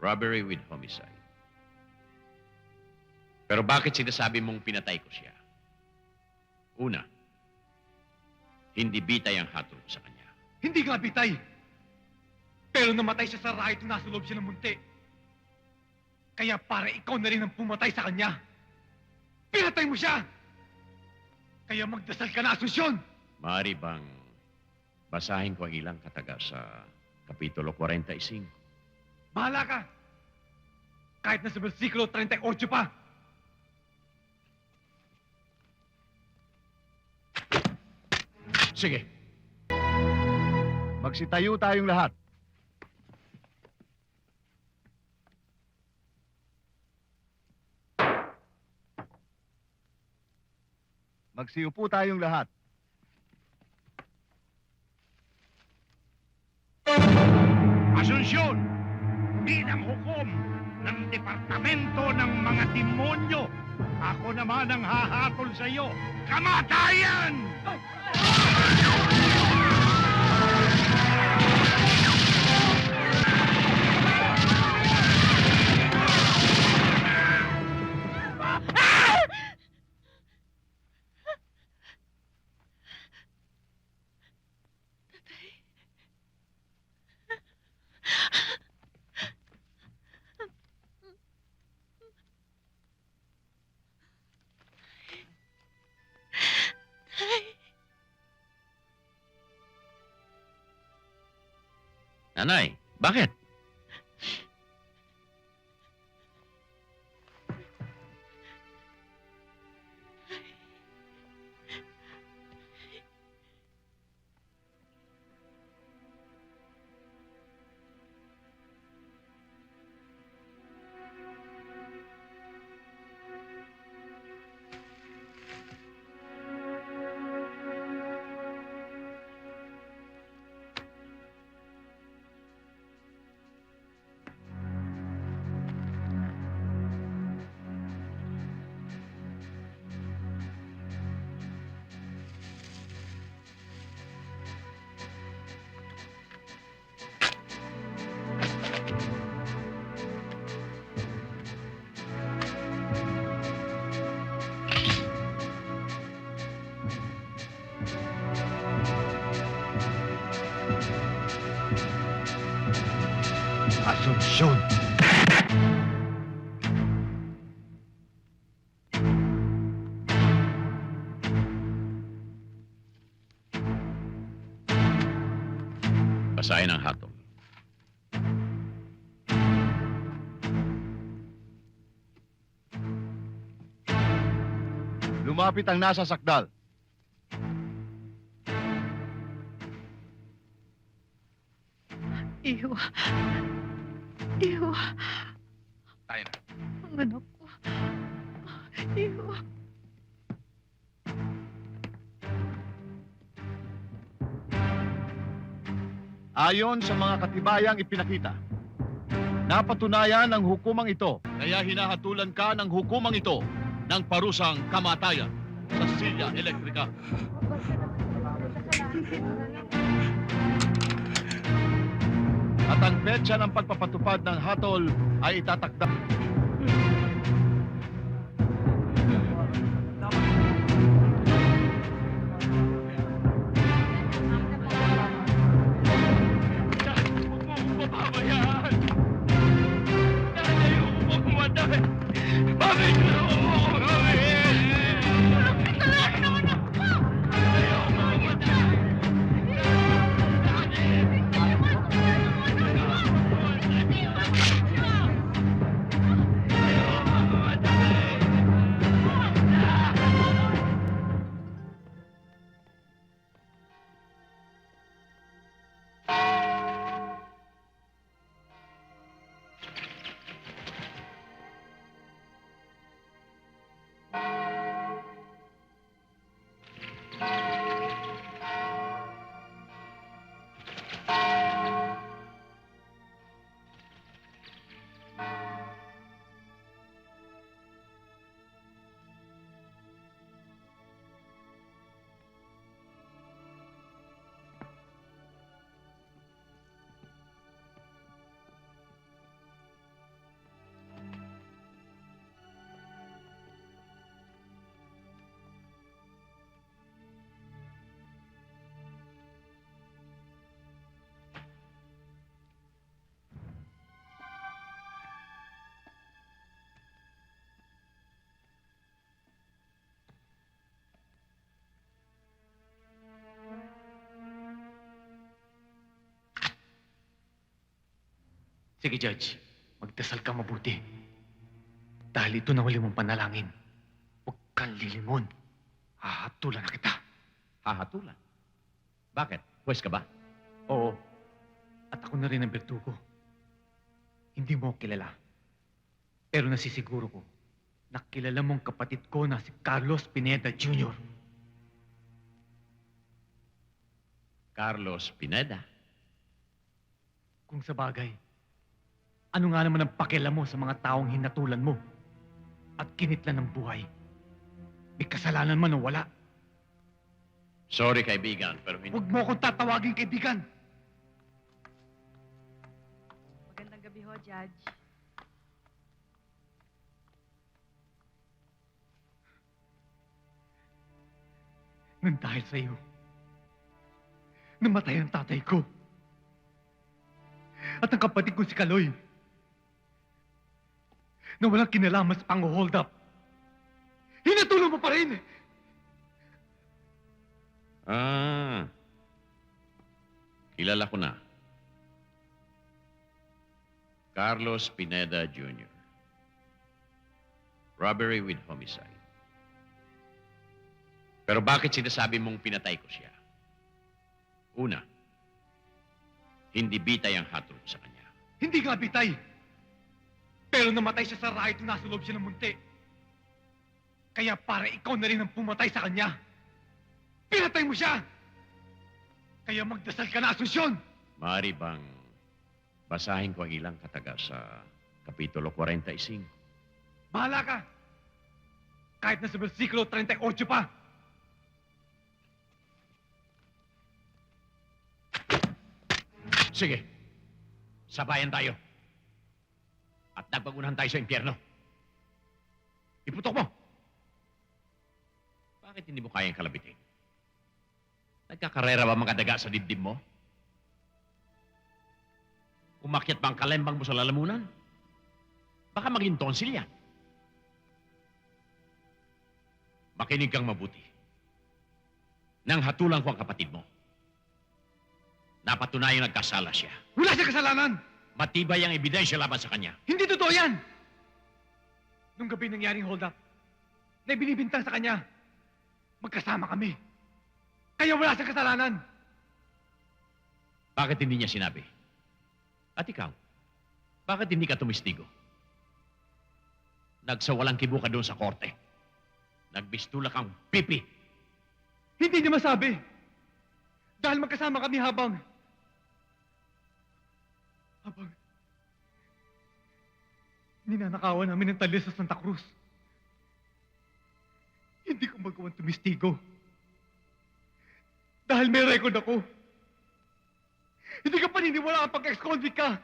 Robbery with homicide. Pero bakit sinasabi mong pinatay ko siya? Una, hindi bitay ang hatol sa kanya. Hindi nga bitay. Pero namatay siya sa racket na nasa loob siya ng munti. Kaya para ikaw na rin ang pumatay sa kanya. Pinatay mo siya! Kaya magdasal ka na, Asunsyon! Maaari bang basahin ko ang ilang kataga sa Kapitulo 45? Bahala ka! Kahit na sa versikulo 38 pa! Sige. Magsitayo tayong lahat. Magsiupo tayong lahat. Asunsyon, hukom ng Departamento ng mga Demonyo, ako naman ang hahatol sa iyo. Kamatayan! Nanay, bakit? Asunsyon! Basahin ang hatol. Lumapit ang nasa sakdal. Iwa. Iwa. Tayo na. Ang anak ko. Iwa. Ayon sa mga katibayang ipinakita, napatunayan ng hukumang ito. Kaya hinahatulan ka ng hukumang ito ng parusang kamatayan sa silya elektrika at ang petsa ng pagpapatupad ng hatol ay itatakda. Bakit na ako? Sige, Judge. Magdasal ka mabuti. Dahil ito na huli mong panalangin. Huwag kang lilimon. Hahatulan na kita. Hahatulan. Bakit? Pwes ka ba? Oo. At ako na rin ang bertugo. Hindi mo ako kilala. Pero nasisiguro ko na kilala mong kapatid ko na si Carlos Pineda Jr. Carlos Pineda. Kung sa bagay, ano nga naman ang pakialam mo sa mga taong hinatulan mo at kinitlan ng buhay? May kasalanan man o wala. Sorry, kaibigan, pero hindi... Huwag mo akong tatawagin kaibigan. Magandang gabi ho, Judge. Nang dahil sa iyo, namatay ang tatay ko. At ang kapatid ko si Kaloy. Na walang kinalaman sa pang-hold up. Hinatulong mo pa rin! Ah. Kilala ko na. Carlos Pineda Jr. Robbery with homicide. Pero bakit sinasabi mong pinatay ko siya? Una, hindi bitay ang hatol sa kanya. Hindi nga bitay. Pero namatay siya sa na nasa loob siya ng munti. Kaya para ikaw na rin ang pumatay sa kanya. Pinatay mo siya! Kaya magdasal ka na, Asunsyon! Maaari bang basahin ko ang ilang kataga sa Kapitulo 45? Bahala ka! Kahit na sa versikulo 38 pa! Sige. Sabayan tayo. At nagpagunahan tayo sa impyerno. Iputok mo! Bakit hindi mo kayang kalabitin? Nagkakarera ba mga daga sa dibdib mo? Umakyat ba ang kalembang mo sa lalamunan? Baka maging tonsil yan. Makinig kang mabuti. Nang hatulan ko ang kapatid mo, napatunayang nagkasala siya. Wala siya kasalanan! Matibay ang ebidensya laban sa kanya. Hindi totoo yan! Nung gabi nangyaring hold up, na binibintang sa kanya, magkasama kami. Kaya wala siyang kasalanan. Bakit hindi niya sinabi? At ikaw, bakit hindi ka tumistigo? Nagsawalang kibo ka doon sa korte. Nagbistula kang pipi. Hindi niya masabi. Dahil magkasama kami habang... Habang... Ninanakawan namin ng talis sa Santa Cruz. Hindi ko magawang tumistigo. Dahil may record ako. Hindi ka paniniwala ang pag-ex-convict ka.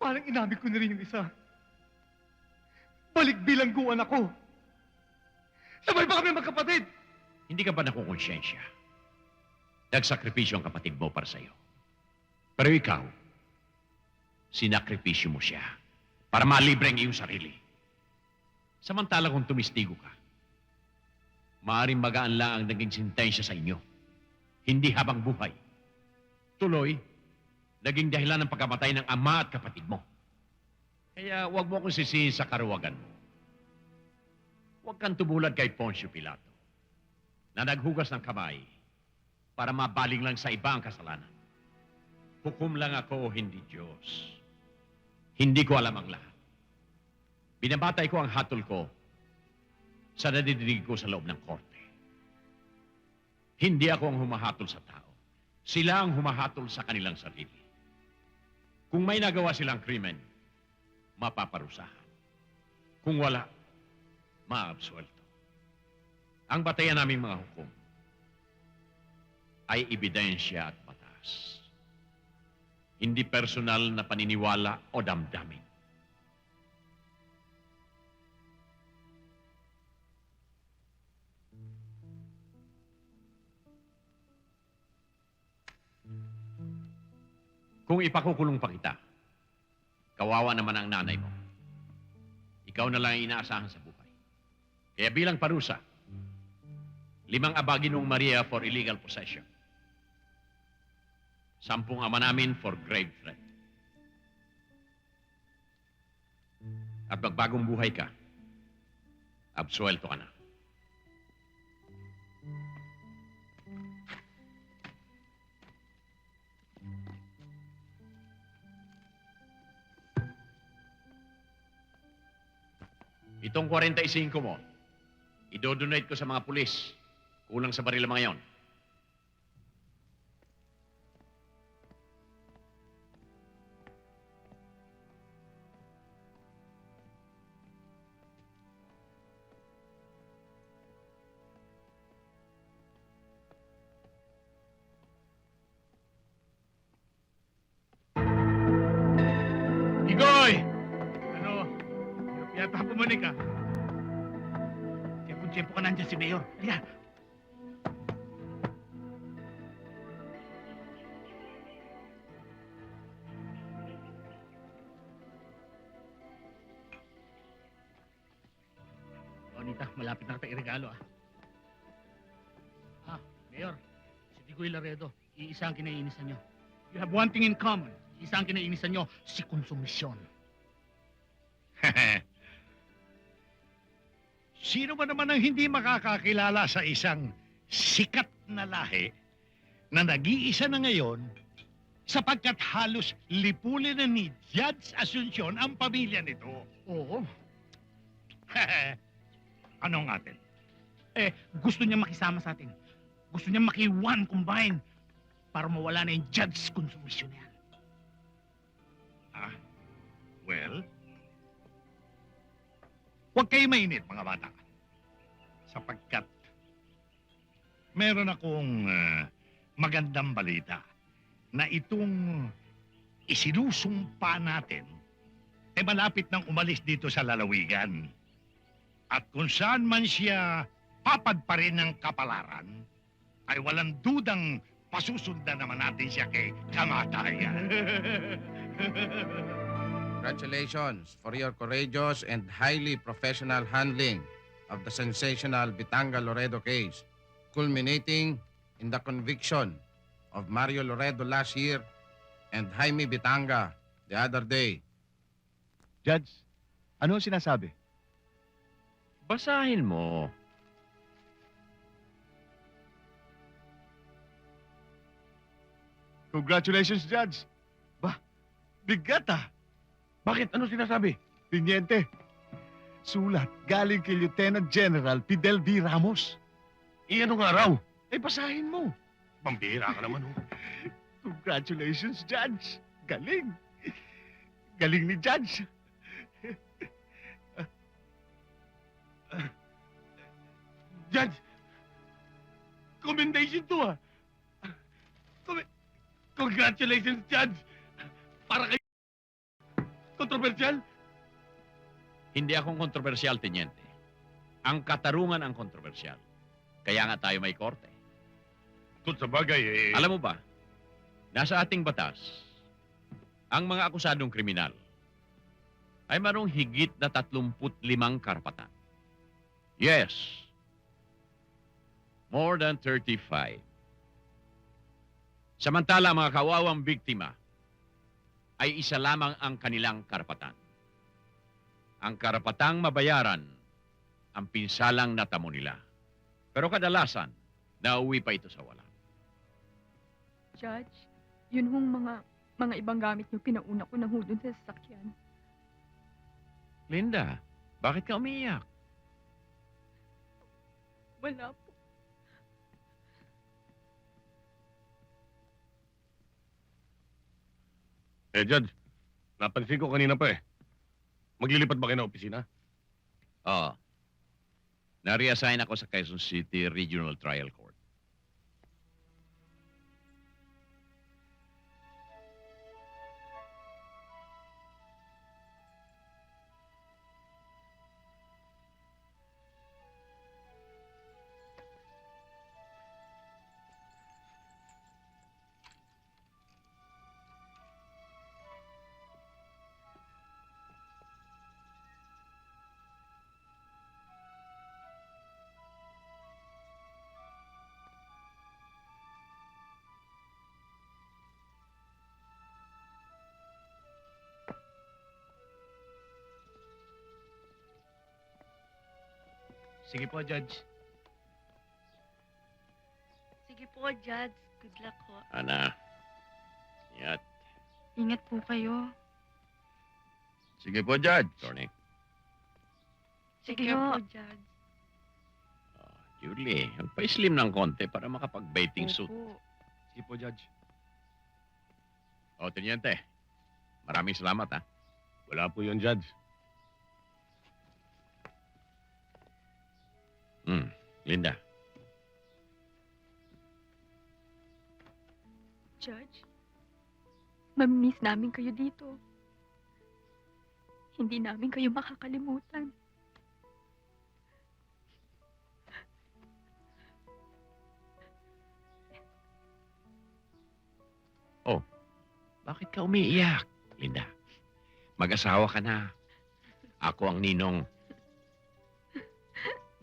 Parang inamin ko na rin yung isa. Balik bilangguan ako. Sabay ba kami magkapatid? Hindi ka ba nakukonsyensya? Nagsakripisyo ang kapatid mo para sa'yo. Pero ikaw, sinakripisyo mo siya para malibre ang iyong sarili. Samantala kung tumistigo ka, maaaring magaan lang ang naging sentensya sa inyo. Hindi habang buhay. Tuloy, naging dahilan ng pagkamatay ng ama at kapatid mo. Kaya huwag mo akong sisihin sa karuwagan mo. Huwag kang tumulad kay Poncio Pilato na naghugas ng kamay para mabaling lang sa iba ang kasalanan. Hukom lang ako, hindi Diyos. Hindi ko alam ang lahat. Binabatay ko ang hatol ko sa nadidinig ko sa loob ng korte. Hindi ako ang humahatol sa tao. Sila ang humahatol sa kanilang sarili. Kung may nagawa silang krimen, mapaparusahan. Kung wala, maabsuelto. Ang batayan naming mga hukom ay ebidensya at batas. Hindi personal na paniniwala o damdamin. Kung ipakukulong pa kita, kawawa naman ang nanay mo. Ikaw na lang ang inaasahan sa buhay. Kaya bilang parusa, limang abagi nung Maria for illegal possession. Sampung ama namin for grave threat. At magbagong buhay ka, absuelto ka na. Itong 45 mo, idodonate ko sa mga pulis. Kulang sa baril mga yon. Yata pumanik ah. Tiyempong-tiyempo ka nandyan si Mayor. Ayan. O, Nita, malapit na kita iregalo ah. Ah, Mayor, si Digoy Laredo, iisa ang kinaiinisan nyo. You have one thing in common. Isa ang kinainisan nyo, si konsumisyon. Sino ba naman ang hindi makakakilala sa isang sikat na lahi na nag-iisa na ngayon sapagkat halos lipulin na ni Judge Asuncion ang pamilya nito? Oo. Anong atin? Eh, gusto niya makisama sa atin. Gusto niya maki-one combine para mawala na yung judge's konsumisyon na yan. Well, huwag kayo mainit, mga bata. Sapagkat meron akong ah, magandang balita na itong isinusumpa natin ay malapit nang umalis dito sa lalawigan. At kung saan man siya papad pa rin ng kapalaran, ay walang dudang pasusundan naman natin siya kay kamatayan. Congratulations for your courageous and highly professional handling of the sensational Bitanga Loredo case, culminating in the conviction of Mario Loredo last year and Jaime Bitanga the other day. Judge, ano ang sinasabi? Basahin mo. Congratulations, Judge. Bah, bigat ah. Bakit? Ano sinasabi? Tiniente, sulat galing kay Lieutenant General Fidel V. Ramos. Iyan nga raw. Eh, basahin mo. Pambihira ka naman, oh. Congratulations, Judge. Galing. Galing ni Judge. Judge! Commendation to ah! Congratulations, Judge! Para kay... Kontrobersyal? Hindi akong kontrobersyal, Teniente. Ang katarungan ang kontrobersyal. Kaya nga tayo may korte. Kung sa bagay, eh... Alam mo ba, nasa ating batas, ang mga akusadong kriminal ay marong higit na 35 karapatan. Yes. More than 35. Samantala, mga kawawang biktima ay isa lamang ang kanilang karapatan. Ang karapatang mabayaran ang pinsalang natamo nila. Pero kadalasan, nauwi pa ito sa wala. Judge, yun hong mga mga ibang gamit niyo pinauna ko na ho dun sa sasakyan. Linda, bakit ka umiiyak? Wala Eh, Judge, napansin ko kanina pa eh. Maglilipat ba kayo ng opisina? Oo. Na-reassign ako sa Quezon City Regional Trial Court. Sige po, Judge. Sige po, Judge. Good luck po. Ana. Ingat, Ingat po kayo. Sige po, Judge. Attorney. Sige Sige ho. po, Judge. Oh, Julie, ang pa-slim ng konti para makapag-bathing suit. Opo. Sige po, Judge. O, Teniente. Maraming salamat, ha. Wala po yun, Judge. Linda. Judge, mamimiss namin kayo dito. Hindi namin kayo makakalimutan. Bakit ka umiiyak, Linda? Mag-asawa ka na. Ako ang ninong.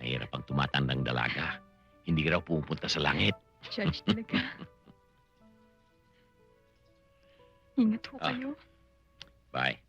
Mahirap ang tumatandang dalaga. Hindi ka raw pupunta sa langit. Judge talaga. Ingat po Ah. kayo. Bye.